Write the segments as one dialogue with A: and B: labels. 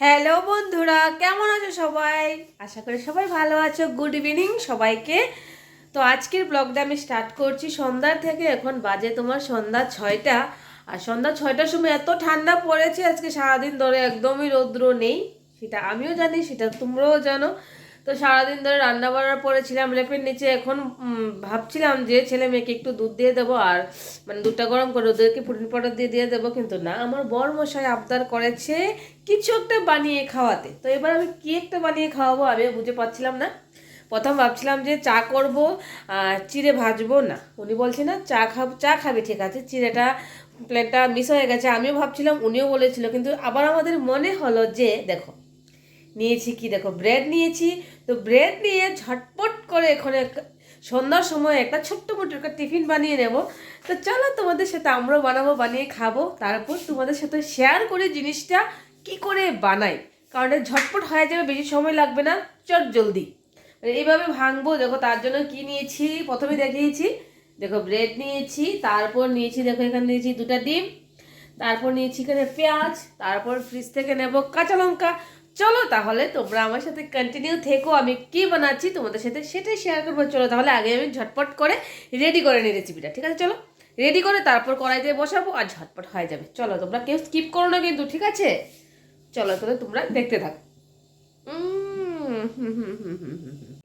A: Hello বন্ধুরা, কেমন আছো সবাই? আশা করি সবাই ভালো আছো। গুড ইভিনিং সবাইকে। তো আজকের ব্লগটা আমি স্টার্ট করছি সন্ধ্যার থেকে, এখন বাজে তোমার সন্ধ্যা ছয়টা। আর সন্ধ্যা ছয়টার সময় এত ঠান্ডা পড়েছে, আজকে সারাদিন ধরে একদমই রৌদ্র নেই। সেটা আমিও জানি, সেটা তোমরাও জানো। তো সারাদিন ধরে রান্না বান্না পড়েছিলাম লেপের নিচে, এখন ভাবছিলাম যে ছেলে মেয়েকে একটু দুধ দিয়ে দেবো আর মানে দুধটা গরম করে ওদেরকে প্রোটিন পাউডার দিয়ে দিয়ে দেবো, কিন্তু না, আমার বর মশাই আবদার করেছে কিছু একটা বানিয়ে খাওয়াতে। তো এবার আমি কি একটা বানিয়ে খাওয়াবো আমিও বুঝে পাচ্ছিলাম না। প্রথম ভাবছিলাম যে চা করব চিড়ে ভাজবো না। উনি বলছে, না, চা খাব, চা খাবে, ঠিক আছে, চিড়েটা প্লেটটা মিস হয়ে গেছে। আমিও ভাবছিলাম, উনিও বলেছিল, কিন্তু আবার আমাদের মনে হলো যে, দেখো নিয়েছি কি দেখো ব্রেড নিয়েছি। তো ব্রেড নিয়ে ঝটপট করে এখানে সন্ধ্যার সময় একটা ছোট্ট মোটো একটা টিফিন বানিয়ে নেব। তো চলো তোমাদের সাথে আমরাও বানাবো, বানিয়ে খাব। তারপর তোমাদের সাথে শেয়ার করে জিনিসটা, কি করে বানাই। কারণ ঝটপট হয়ে যাবে, বেশি সময় লাগবে না। চট জলদি। মানে এইভাবে ভাঙবো, দেখো তার জন্য কি নিয়েছি, প্রথমে দেখিয়েছি। দেখো ব্রেড নিয়েছি, তারপর নিয়েছি, দেখো এখানে নিয়েছি দুটা ডিম। তারপর নিয়েছি এখানে পেঁয়াজ, তারপর ফ্রিজ থেকে নেব কাঁচা লঙ্কা। চলো তাহলে তোমরা আমার সাথে কন্টিনিউ থেকো, আমি কি বানাচ্ছি তোমাদের সাথে সেটাই শেয়ার করব। চলো তাহলে আগে আমি ঝটপট করে রেডি করে নিই রেসিপিটা ঠিক আছে? চলো। রেডি করে তারপর কড়াইতে বসাবো আর ঝটপট হয়ে যাবে। চলো, তোমরা কেউ স্কিপ করো না কিন্তু, ঠিক আছে? চলো, তাহলে তোমরা দেখতে থাকো।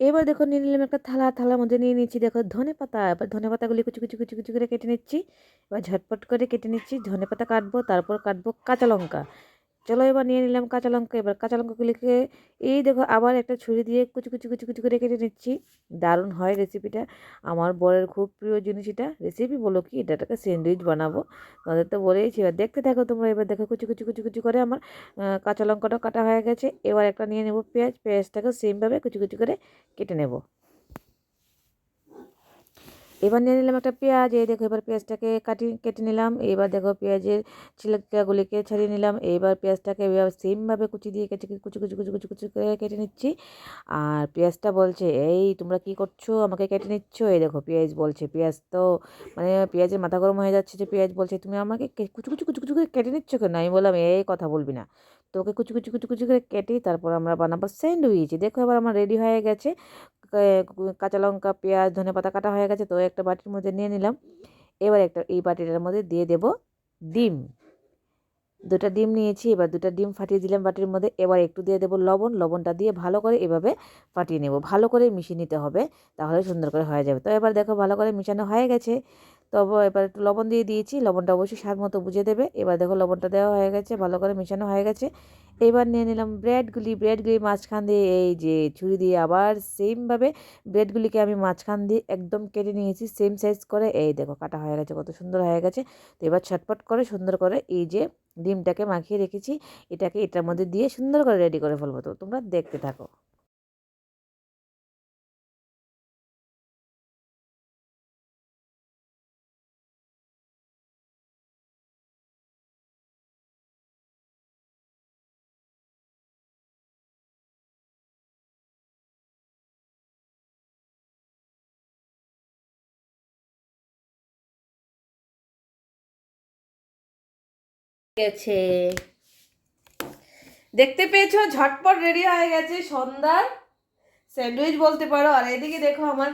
B: এবার দেখো, নিয়ে নিলাম একটা থালা। থালার মধ্যে নিয়ে নিচ্ছি দেখো, ধনে পাতা। এবার ধনে পাতাগুলি কুচি কুচি কুচি কুচি করে কেটে নিচ্ছি। এবার ঝটপট করে কেটে নিচ্ছি, ধনে পাতা কাটবো, তারপর কাটবো কাঁচা লঙ্কা। চলো এবার নিয়ে নিলাম কাঁচা লঙ্কা। এবার কাঁচা লঙ্কাগুলিকে এই দেখো আবার একটা ছুরি দিয়ে কুচি কুচি কুচি কুচি করে কেটে নিচ্ছি। দারুণ হয় রেসিপিটা আমার বরের খুব প্রিয় জিনিস এটা। রেসিপি বলো কি? এটাকে স্যান্ডউইচ বানাবো। তোমাদের তো বলেইছি। এবার দেখতে থাকো তোমরা। এবার দেখো কুচি কুচি কুচি কুচি করে আমার কাঁচা লঙ্কাটা কাটা হয়ে গেছে। এবার একটা নিয়ে নেব পেঁয়াজ। পেঁয়াজটাকে সেমভাবে কুচি কুচি করে কেটে নেব। এবার নিয়ে নিলাম একটা পেঁয়াজ, এই দেখো এবার পেঁয়াজটাকে কাটি, কেটে নিলাম। এবার দেখো পেঁয়াজের ছিলকাগুলিকে ছাড়িয়ে নিলাম। এবার পেঁয়াজটাকে এবার সেমভাবে কুচি দিয়ে কেটে, কুচি কুচি কুচি কুচি কুচি করে কেটে নিচ্ছি। আর পেঁয়াজটা বলছে, এই, তোমরা কি করছ? আমাকে কেটে নিচ্ছ? এই দেখো পেঁয়াজ বলছে, পেঁয়াজ তো মানে পেঁয়াজের মাথা গরম হয়ে যাচ্ছে যে পেঁয়াজ বলছে, তুমি আমাকে কুচি কুচি কুচি কুচি করে কেটে নিচ্ছ কেন? আমি বললাম, এই কথা বলবি না। তোকে কুচি কুচি কুচি কুচি করে কেটে তারপর আমরা বানাবো স্যান্ডউইচ। দেখো এবার আমার রেডি হয়ে গেছে। কাঁচা লঙ্কা, পেঁয়াজ, ধনে পাতা কাটা হয়ে গেছে, তো একটা বাটির মধ্যে নিয়ে নিলাম। এবার একটা, এই বাটিটার মধ্যে দিয়ে দেব ডিম। দুটা ডিম নিয়েছি, এবার দুটা ডিম ফাটিয়ে দিলাম বাটির মধ্যে। এবার একটু দিয়ে দেবো লবণ, লবণটা দিয়ে ভালো করে এভাবে ফাটিয়ে নেব। ভালো করে মিশিয়ে নিতে হবে, তাহলে সুন্দর করে হয়ে যাবে। তো এবার দেখো ভালো করে মিশানো হয়ে গেছে। তবে এবার একটু লবণ দিয়ে দিয়েছি, লবণটা অবশ্যই স্বাদ মতো বুঝে দেবে। এবার দেখো লবণটা দেওয়া হয়ে গেছে, ভালো করে মিশানো হয়ে গেছে। এবার নিয়ে নিলাম ব্রেডগুলি। ব্রেডগুলি মাঝখান দিয়ে এই যে ছুরি দিয়ে আবার সেমভাবে ব্রেডগুলিকে আমি মাঝখান দিয়ে একদম কেটে নিয়েছি, সেম সাইজ করে। এই দেখো কাটা হয়ে গেছে, কত সুন্দর হয়ে গেছে। তো এবার ছটপট করে সুন্দর করে এই যে ডিমটাকে মাখিয়ে রেখেছি। এটাকে এটার মধ্যে দিয়ে সুন্দর করে রেডি করে ফেলব। তো তোমরা দেখতে থাকো।
A: গেছে। দেখতে পেয়েছ? ঝটপট রেডি হয়ে গেছে সন্ধ্যার। স্যান্ডউইচ বলতে পারো। আর এদিকে দেখো আমার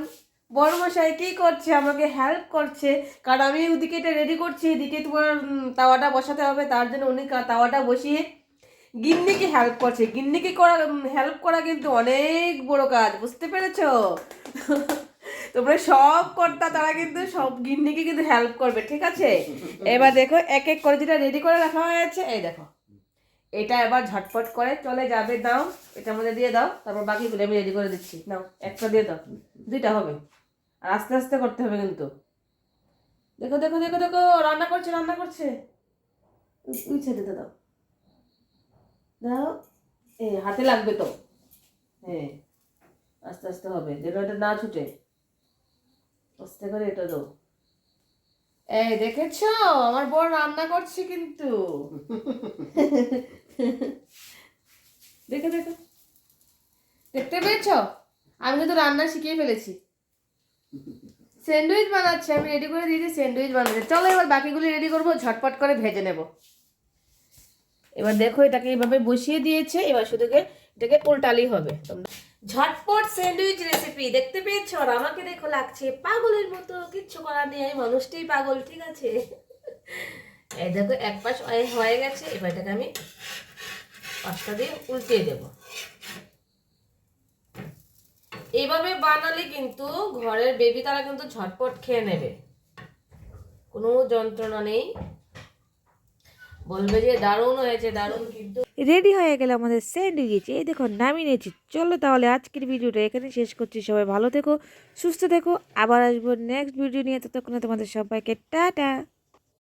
A: বড় মশাই কি করছে? আমাকে হেল্প করছে। কারণ আমি ওদিকে এটা রেডি করছি। এদিকে তোমার তাওয়াটা বসাতে হবে। তার জন্য উনি তাওয়াটা বসিয়ে গিন্নিকে হেল্প করছে। গিন্নিকে করা হেল্প করা কিন্তু অনেক বড় কাজ। বুঝতে পেরেছ? তোমরা সব কর্তা তারা কিন্তু সব গিন্নিকে কিন্তু হেল্প করবে, ঠিক আছে? এবার দেখো এক এক করে যেটা রেডি করে রাখা হয়েছে, এই দেখো। এটা এবার ঝটপট করে চলে যাবে, দাও, এটার মধ্যে দিয়ে দাও, তারপর বাকিগুলো আমি রেডি করে দিচ্ছি। নাও, একটা দিয়ে দাও, দুইটা হবে। আর আস্তে আস্তে করতে হবে কিন্তু। দেখো দেখো দেখো দেখো, রান্না করছে রান্না করছে। উই ছেড়ে দাও। দাও এ হাতে লাগবে তো। হ্যাঁ আস্তে আস্তে হবে, যেন এটা না ছুটে। আস্তে করে এটা দাও। এই দেখেছ? আমার বর রান্না করছে কিন্তু। দেখো দেখো। দেখতে পেয়েছ? আমি কিন্তু রান্না শিখিয়ে ফেলেছি। স্যান্ডউইচ বানাচ্ছে, আমি রেডি করে দিয়েছি স্যান্ডউইচ বানাচ্ছে চলো এবার বাকিগুলি রেডি করব, ঝটপট করে ভেজে নেব। এবার দেখো এটাকে এইভাবে বসিয়ে দিয়েছে, এবার শুধুকে এটাকে উল্টালি হবে। তোমরা ঝটপট স্যান্ডউইচ রেসিপি দেখতে পেয়েছ? আর আমাকে দেখো লাগছে পাগলের মতো, কিচ্ছু করার নেই, আমি মানুষটাই পাগল, ঠিক আছে? এই দেখো, এক পাশ হয়ে গেছে, এবার এটাকে আমি পাঁচটা দিয়ে উল্টিয়ে দেব। এইভাবে বানালে কিন্তু ঘরের বেবি তারা কিন্তু ঝটপট খেয়ে নেবে। কোনো যন্ত্রণা নেই। বলবে যে দারুণ হয়েছে, দারুণ, কিন্তু
B: রেডি হয়ে গেলে আমাদের স্যান্ডউইচ। এই দেখো, নামিয়ে নিয়েছি। চলো তাহলে আজকের ভিডিওটা এখানে শেষ করছি। সবাই ভালো থেকো, সুস্থ থেকো। আবার আসব নেক্সট ভিডিও নিয়ে। ততক্ষণে তোমাদের সবাইকে টাটা।